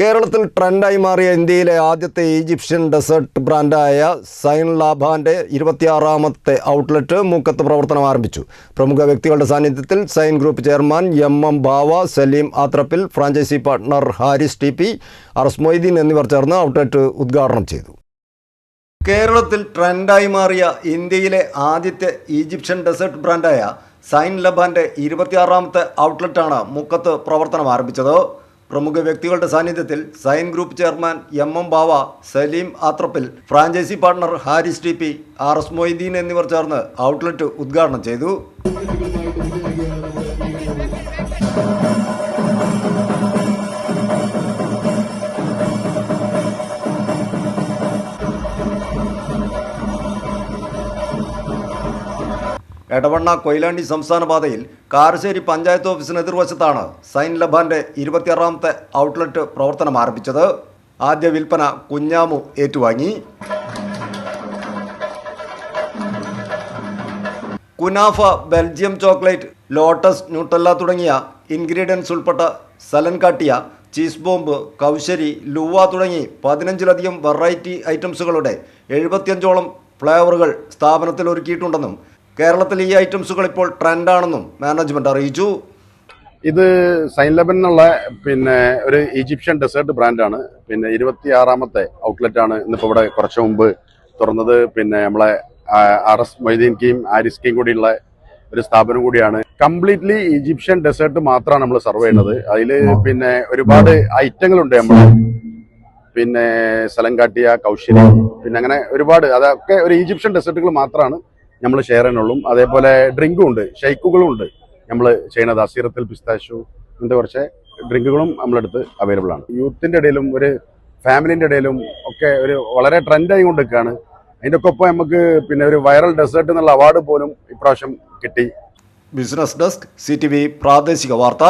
കേരളത്തിൽ ട്രെൻഡായി മാറിയ ഇന്ത്യയിലെ ആദ്യത്തെ ഈജിപ്ഷ്യൻ ഡെസേർട്ട് ബ്രാൻഡായ സൈൻ ലാഭാന്റെ ഇരുപത്തിയാറാമത്തെ ഔട്ട്ലെറ്റ് മൂക്കത്ത് പ്രവർത്തനം ആരംഭിച്ചു. പ്രമുഖ വ്യക്തികളുടെ സാന്നിധ്യത്തിൽ sign group chairman M M Bava Saleem Athrappil franchise partner Haris T P അറസ് Moideen എന്നിവർ ചേർന്ന് ഔട്ട്ലെറ്റ് ഉദ്ഘാടനം ചെയ്തു. കേരളത്തിൽ ട്രെൻഡായി മാറിയ ഇന്ത്യയിലെ ആദ്യത്തെ ഈജിപ്ഷ്യൻ ഡെസേർട്ട് ബ്രാൻഡായ സൈൻ ലഭാന്റെ ഇരുപത്തിയാറാമത്തെ ഔട്ട്ലെറ്റാണ് മുക്കത്ത് പ്രവർത്തനം ആരംഭിച്ചത്. പ്രമുഖ വ്യക്തികളുടെ സാന്നിധ്യത്തിൽ sign group chairman M M Bava Saleem Athrappil franchise partner Haris T P R S Moideen എന്നിവർ ചേർന്ന് ഔട്ട്ലെറ്റ് ഉദ്ഘാടനം ചെയ്തു. എടവണ്ണ കൊയിലാണ്ടി സംസ്ഥാന പാതയിൽ കാരശ്ശേരി പഞ്ചായത്ത് ഓഫീസിന് എതിർവശത്താണ് സൈൻ ലബാന്റെ ഇരുപത്തിയാറാമത്തെ ഔട്ട്ലെറ്റ് പ്രവർത്തനം ആരംഭിച്ചത്. ആദ്യ വിൽപ്പന കുഞ്ഞാമു ഏറ്റുവാങ്ങി. Kunafa Belgium chocolate Lotus Nutella തുടങ്ങിയ ഇൻഗ്രീഡിയൻസ് ഉൾപ്പെട്ട സലൻ കാട്ടിയ ചീസ് ബോംബ് കൗശരി ലുവ തുടങ്ങി പതിനഞ്ചിലധികം വെറൈറ്റി ഐറ്റംസുകളുടെ എഴുപത്തിയഞ്ചോളം ഫ്ലേവറുകൾ സ്ഥാപനത്തിൽ ഒരുക്കിയിട്ടുണ്ടെന്നും കേരളത്തിൽ ഈ ഐറ്റംസുകൾ ഇപ്പോൾ ട്രെൻഡാണെന്നും മാനേജ്മെന്റ് അറിയിച്ചു. ഇത് സൈൻ ലെബൻ എന്നുള്ള പിന്നെ ഒരു ഈജിപ്ഷ്യൻ ഡെസേർട്ട് ബ്രാൻഡാണ്. പിന്നെ ഇരുപത്തിയാറാമത്തെ ഔട്ട്ലെറ്റ് ആണ് ഇന്നിപ്പോൾ ഇവിടെ കുറച്ച് മുമ്പ് തുറന്നത്. പിന്നെ നമ്മളെ ആർ എസ് മൊയ്തീൻ കീം ആരിസ് കീം കൂടിയുള്ള ഒരു സ്ഥാപനം കൂടിയാണ്. കംപ്ലീറ്റ്ലി ഈജിപ്ഷ്യൻ ഡെസേർട്ട് മാത്രമാണ് നമ്മൾ സെർവ് ചെയ്യുന്നത്. അതിൽ പിന്നെ ഒരുപാട് ഐറ്റങ്ങളുണ്ട് നമ്മൾ പിന്നെ സലങ്കാട്ടിയ കൗശലി പിന്നെ അങ്ങനെ ഒരുപാട്. അതൊക്കെ ഒരു ഈജിപ്ഷ്യൻ ഡെസേർട്ടുകൾ മാത്രമാണ് നമ്മൾ ഷെയർ ചെയ്യാനുള്ളൂ അതേപോലെ ഡ്രിങ്കും ഉണ്ട് ഷെയ്ക്കുകളും ഉണ്ട് നമ്മൾ ചെയ്യുന്നത് അസീറത്തിൽ പിസ്താശു ഇങ്ങനത്തെ കുറച്ച് ഡ്രിങ്കുകളും നമ്മളെടുത്ത് അവൈലബിൾ ആണ്. യൂത്തിന്റെ ഇടയിലും ഒരു ഫാമിലിന്റെ ഇടയിലും ഒക്കെ ഒരു വളരെ ട്രെൻഡായി കൊണ്ടിരിക്കുകയാണ്. അതിന്റെ ഒക്കെ ഒപ്പം നമുക്ക് പിന്നെ ഒരു വൈറൽ ഡെസേർട്ട് എന്നുള്ള അവാർഡ് പോലും ഇപ്രാവശ്യം കിട്ടി. ബിസിനസ് ഡെസ്ക് സി പ്രാദേശിക വാർത്ത.